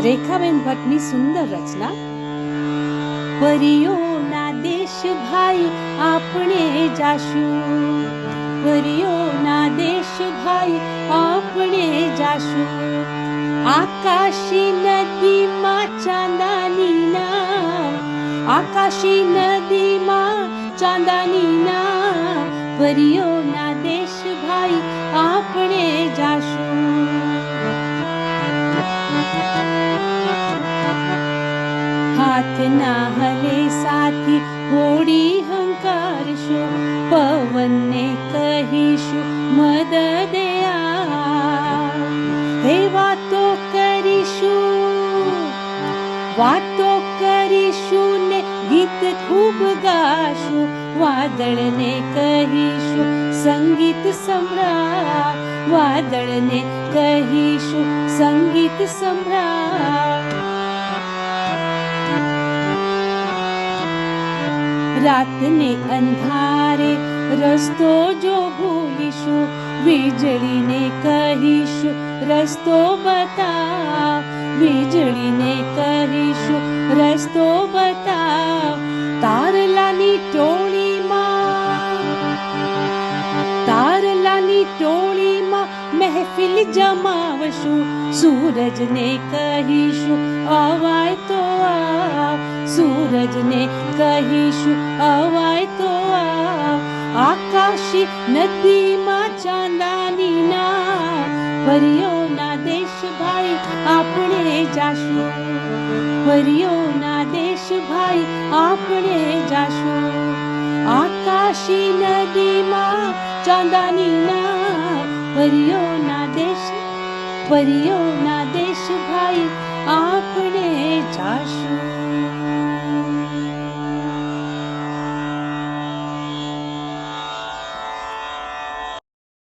રેખાબેન ભટ્ટની સુંદર રચના. પરીઓના દેશ ભાઈ, આપણે જાશું. પરીઓના દેશ ભાઈ, આપણે જાશું. આકાશી નદીમાં ચાંદાની ના આકાશી નદીમાં ચાંદાની ના પરીઓના દેશ ભાઈ, આપણે જાશું. साथ ना हले पवीया गीतूब्शु वादल ने कहिशु मददया हे वातो करिशु वातो करिशु ने गीत खूब गाशु वादळने कहिशु संगीत सम्राट वादळने कहिशु संगीत सम्राट। રાતને અંધારે રસ્તો જો ભૂલીશું, વીજળીને કહીશું, રસ્તો બતાવ, વીજળીને કહીશું, રસ્તો બતાવ, તારલાની ટોળીમાં તારલાની ટોળીમાં મહેફિલ જમાવશું, સૂરજને કહીશું, અવાય તો આવ સૂરજને કહીશું, અવાય તો આકાશી નદીમાં ચાંદાની ના પરીઓના દેશ આપણે જાશું પરીઓના દેશ ભાઈ આપણે જાશું. આકાશી નદીમાં ચાંદાની ના પરીઓના દેશ પરીઓના દેશ ભાઈ આપ